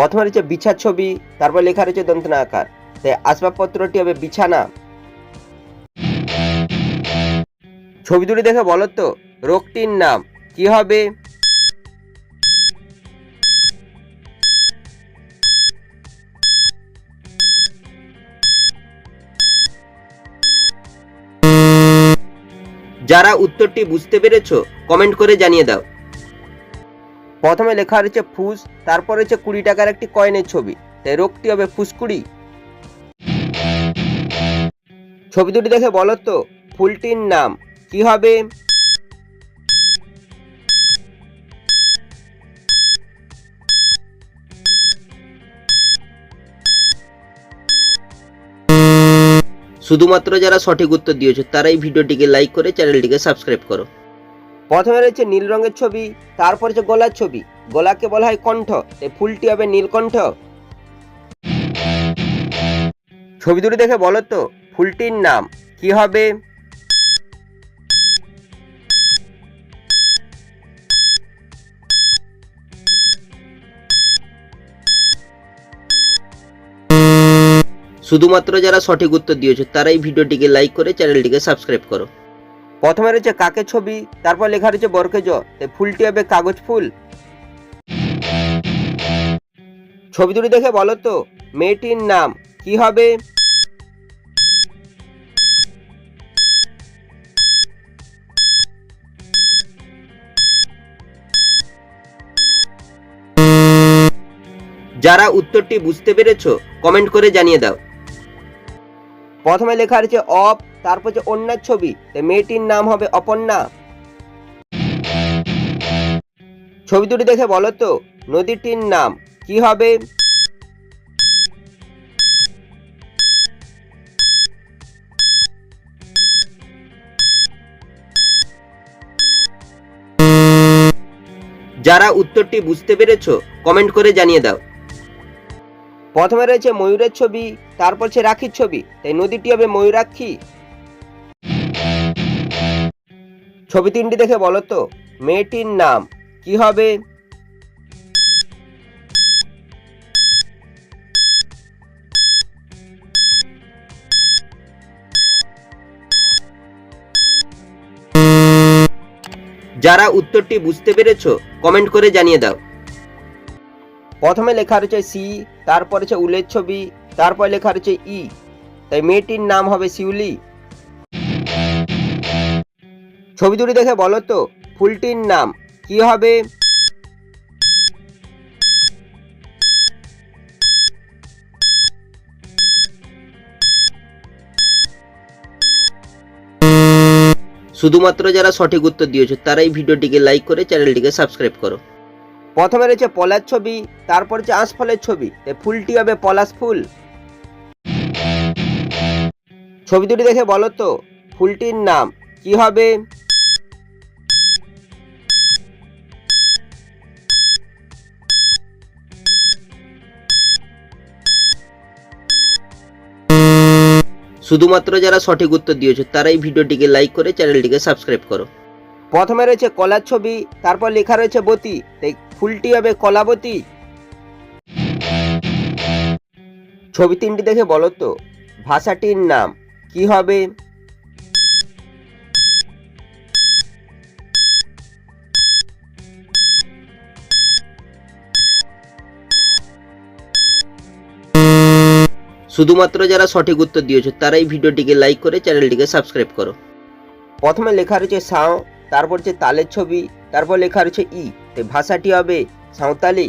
প্রথমে রয়েছে বিছার ছবি, তারপর লেখা রয়েছে দন্তনা আকার তাই আসবাবপত্রটি হবে বিছানা। ছবি দুটি দেখে বলো তো, রোগটির নাম কি হবে? যারা উত্তরটি বুঝতে পেরেছ, কমেন্ট করে জানিয়ে দাও। প্রথমে লেখা রয়েছে ফুস, তারপর রয়েছে কুড়ি টাকার একটি কয়েনের ছবি। তাই রোগটি হবে ফুসকুড়ি। ছবি দুটি দেখে বলো তো, ফুলটির নাম কি হবে? শুধুমাত্র যারা সঠিক উত্তর দিয়েছ, তারাই ভিডিওটিকে লাইক করে চ্যানেলটিকে সাবস্ক্রাইব করো। প্রথমে রয়েছে নীল রঙের ছবি, তারপর হচ্ছে গোলার ছবি। গোলাকে বলা হয় কণ্ঠ এই ফুলটি হবে নীলকণ্ঠ। ছবি দুটি দেখে বলো তো, ফুলটির নাম কি হবে? শুধুমাত্র যারা সঠিক উত্তর দিয়েছে, তারাই ভিডিওটিকে লাইক করে চ্যানেলটিকে সাবস্ক্রাইব করো। প্রথমে রয়েছে কাকের ছবি, তারপর লেখা রয়েছে বরকেজ। তাই ফুলটি হবে কাগজ ফুল। ছবি দুটি দেখে বলো তো, মেয়েটির নাম কি হবে? যারা উত্তরটি বুঝতে পেরেছ কমেন্ট করে জানিয়ে দাও। প্রথমে লেখা রয়েছে অপ তারপর হচ্ছে অন্যার ছবি তাই মেয়েটির নাম হবে অপর্ণা। ছবি দুটি দেখে বলো তো, নদীটির নাম কি হবে? যারা উত্তরটি বুঝতে পেরেছ কমেন্ট করে জানিয়ে দাও। প্রথমে রয়েছে ময়ূরের ছবি, তারপর হচ্ছে রাখির ছবি, তাই নদীটি হবে ময়ূরাক্ষী। ছবি তিনটি দেখে বলো তো। মেয়েটির নাম কি হবে? যারা উত্তরটি বুঝতে পেরেছ কমেন্ট করে জানিয়ে দাও। প্রথমে লেখা রয়েছে সি তারপর হচ্ছে উলের ছবি, তারপর লেখা রয়েছে ই তাই মেয়েটির নাম হবে শিউলি। ছবি দুটি দেখে বলো তো, ফুলটির নাম কি হবে? শুধুমাত্র যারা সঠিক উত্তর দিয়েছ, তারা এই ভিডিওটিকে লাইক করে চ্যানেলটিকে সাবস্ক্রাইব করো। প্রথমে রয়েছে পলাশ ছবি, তারপর হচ্ছে আঁশফলের ছবি। তাই ফুলটি হবে পলাশ ফুল। ছবি দুটি দেখে বলো তো, ফুলটির নাম কি হবে? শুধুমাত্র যারা সঠিক উত্তর দিয়েছ, তারাই ভিডিওটিকে লাইক করে চ্যানেলটিকে সাবস্ক্রাইব করো। প্রথমে রয়েছে কলার ছবি, তারপর লেখা রয়েছে বতী, তাই ফুলটি হবে কলাবতী ছবি তিনটি দেখে বলো তো, ভাষাটির নাম, কি হবে? শুধুমাত্র যারা সঠিক উত্তর দিয়েছ, তারাই ভিডিওটিকে লাইক করে চ্যানেলটিকে সাবস্ক্রাইব করো। প্রথমে লেখা রয়েছে সাঁও, তারপর হচ্ছে তালের ছবি, তারপর লেখা রয়েছে ই ভাষাটি হবে সাঁওতালি।